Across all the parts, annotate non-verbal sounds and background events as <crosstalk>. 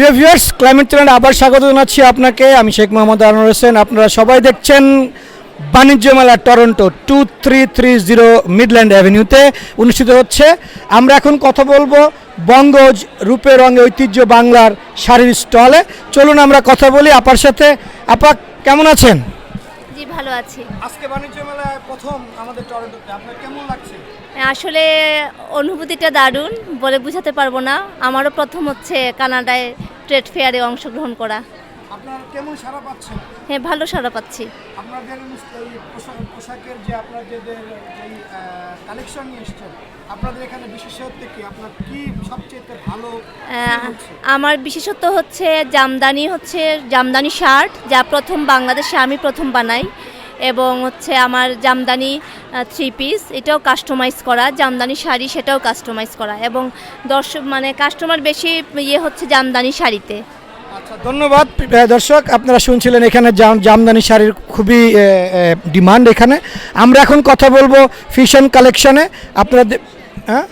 প্রিয় viewers climate চ্যানেলে আবার স্বাগত জানাচ্ছি আপনাকে। আমি শেখ মোহাম্মদ আনোয়ার হোসেন। আপনারা সবাই দেখছেন বাণিজ্য মেলা Toronto two three three zero Midland অ্যাভিনিউতে অনুষ্ঠিত হচ্ছে। আমরা এখন কথা বলব বঙ্গজ রূপে রঙে ঐতিহ্য বাংলার শাড়ির স্টলে। চলুন আমরা কথা বলি আপার সাথে। আপা কেমন আছেন? জি ভালো আছি। আজকে বাণিজ্য মেলায় প্রথম আমাদের টরন্টোতে। আপনার কেমন লাগছে? আসলে অনুভূতিটা দারুণ বলে বুঝাতে পারব না। আমারও প্রথম হচ্ছে কানাডায় ট্রেড ফেয়ারে অংশগ্রহণ করা। আপনার কেমন সারা পাচ্ছেন? হ্যাঁ ভালো সাড়া পাচ্ছি। আপনাদের পোশাকের যে আপনাদের যেই কালেকশন নিয়ে এসছেন আপনাদের এখানে বিশেষত্ব কি? আপনার কি সবচেয়ে ভালো আমার বিশেষত্ব হচ্ছে জামদানি হচ্ছে জামদানি শার্ট যা প্রথম বাংলাদেশে আমি প্রথম বানাই। এবং হচ্ছে আমার জামদানি থ্রি পিস এটাও কাস্টমাইজ করা। জামদানি শাড়ি, সেটাও কাস্টমাইজ করা। এবং দর্শক মানে কাস্টমার বেশি ইয়ে হচ্ছে জামদানি শাড়িতে। আচ্ছা ধন্যবাদ দর্শক। আপনারা শুনছিলেন এখানে জাম- জামদানি শাড়ির খুবই ডিমান্ড এখানে। আমরা এখন কথা বলব ফিশন কালেকশনে আপনারা হ্যাঁ?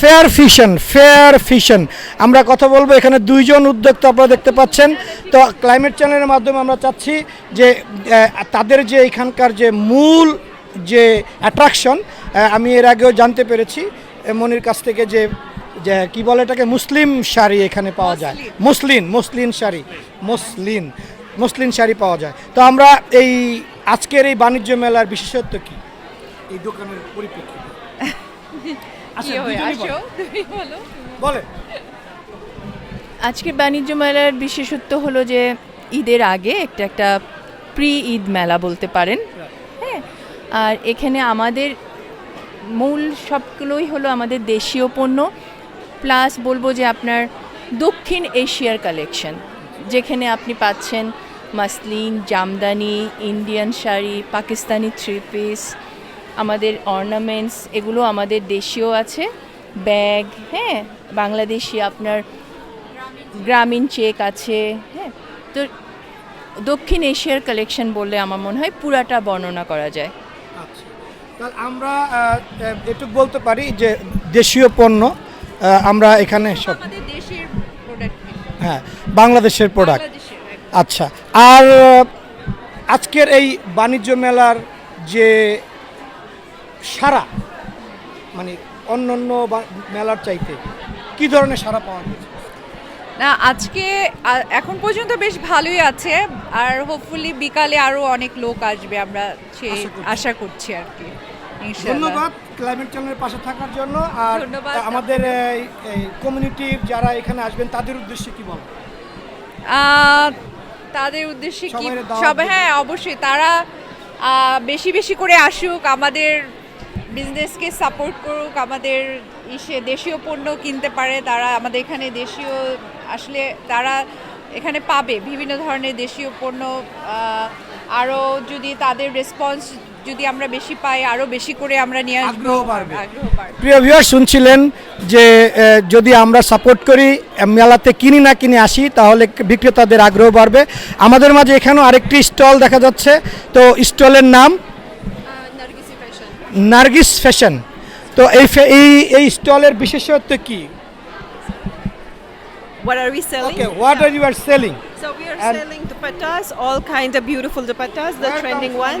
ফেয়ার ফিশন ফেয়ার ফিশন আমরা কথা বলব এখানে দুইজন উদ্যোক্তা আপনারা দেখতে পাচ্ছেন। তো ক্লাইমেট চ্যানেলের মাধ্যমে আমরা চাচ্ছি যে তাদের যে এখানকার যে মূল যে অ্যাট্রাকশন আমি এর আগেও জানতে পেরেছি মনির কাছ থেকে যে যে কি বলে এটাকে মুসলিম শাড়ি এখানে পাওয়া যায়। Muslin muslin sari muslin muslin sari পাওয়া যায়। তো আমরা এই আজকের এই বাণিজ্য মেলার বিশেষত্ব কি? এই দোকানের পরিপ্রেক্ষিতে। <laughs> আজকের বাণিজ্য মেলার বিশেষত্ব হলো যে ঈদের আগে একটা একটা প্রি ঈদ মেলা বলতে পারেন। হ্যাঁ আর এখানে আমাদের মূল সবগুলোই হলো আমাদের দেশীয় পণ্য প্লাস বলব যে আপনার দক্ষিণ এশিয়ার কালেকশন। যেখানে আপনি পাচ্ছেন muslin jamdani Indian sari Pakistani three piece আমাদের অর্নামেন্টস এগুলো আমাদের দেশীয় আছে। ব্যাগ হ্যাঁ বাংলাদেশি আপনার গ্রামীণ চেক আছে হ্যাঁ। তো দক্ষিণ এশিয়ার কালেকশন বললে আমার মনে হয় পুরাটা বর্ণনা করা যায়। আচ্ছা। তাহলে আমরা আহ, বলতে পারি যে দেশীয় পণ্য আমরা এখানে সব দেশের প্রোডাক্ট হ্যাঁ বাংলাদেশের প্রোডাক্ট আচ্ছা আর আজকের এই বাণিজ্য মেলার যে সারা মানে অন্য অন্য মেলার চাইতে কি ধরনের সারা পাওয়া গেছে না আজকে এখন পর্যন্ত বেশ ভালোই আছে আর হোপফুলি বিকালে আরও অনেক লোক আসবে আমরা সে আশা করছি। আর কি। ধন্যবাদ ক্লাইমেট চ্যানেলের পাশে থাকার জন্য আর। আমাদের এই কমিউনিটি যারা এখানে আসবেন তাদের উদ্দেশ্যে কি বলো তাদের উদ্দেশ্যে কি সব হ্যাঁ অবশ্যই তারা বেশি বেশি করে আসুক আমাদের বিজনেসকে সাপোর্ট করুক আমাদের ইসে দেশীয় পণ্য কিনতে পারে তারা আমাদের এখানে দেশীয় আসলে তারা এখানে পাবে বিভিন্ন ধরনের দেশীয় পণ্য আরও যদি তাদের রেসপন্স যদি আমরা বেশি পাই আরও বেশি করে আমরা নিয়ে আসব। আগ্রহ বাড়বে। আগ্রহ বাড়বে। প্রিয় ভিউয়ার শুনছিলেন যে যদি আমরা সাপোর্ট করি মেলাতে কিনি না কিনে আসি তাহলে বিক্রেতাদের আগ্রহ বাড়বে। আমাদের মাঝে এখানেও আরেকটি স্টল দেখা যাচ্ছে তো স্টলের নাম নার্গিস ফ্যাশন তো এই ফে- এই এই স্টলের বিশেষত্ব কি What are we selling? Okay what are you are selling So we are And- selling dupattas, all kinds of beautiful dupattas, the trending one.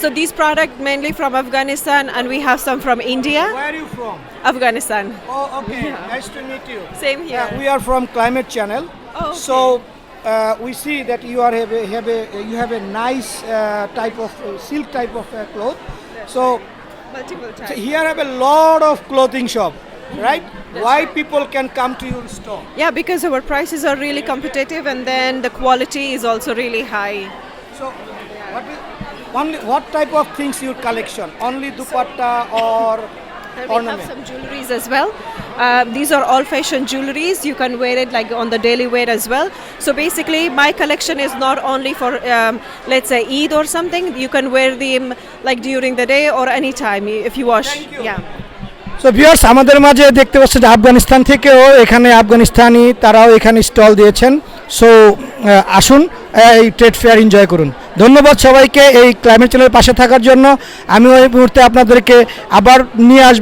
So these products mainly from Afghanistan, and we have some from India, Where are you from? Afghanistan. Oh, okay. Nice to meet you. Same Yeah, here. we are from Climate Channel. Oh, okay. So uh, we see that you are have a, have a you have a nice uh, type of uh, silk type of uh, cloth. so, Multiple so here have a lot of clothing shop, mm-hmm. right? Why people can come to your store? Yeah, because our prices are really competitive, and then the quality is also really high. So, what is only what type of things your collection? Only dupatta or <laughs> And we have some jewelries as well. Um, these are all fashion jewelries. You can wear it like on the daily wear as well. So basically, my collection is not only for um, let's say Eid or something. You can wear them like during the day or anytime if you wash. Thank you. Yeah. So viewers আমাদের মাঝে দেখতে পাচ্ছেন যে আফগানিস্তান থেকেও এখানে Afghanistani তারাও এখানে stall দিয়েছেন সো আসুন এই ট্রেড ফেয়ার এনজয় করুন ধন্যবাদ সবাইকে এই ক্লাইমেট চ্যানেলের পাশে থাকার জন্য আমি ওই মুহূর্তে আপনাদেরকে আবার নিয়ে আসব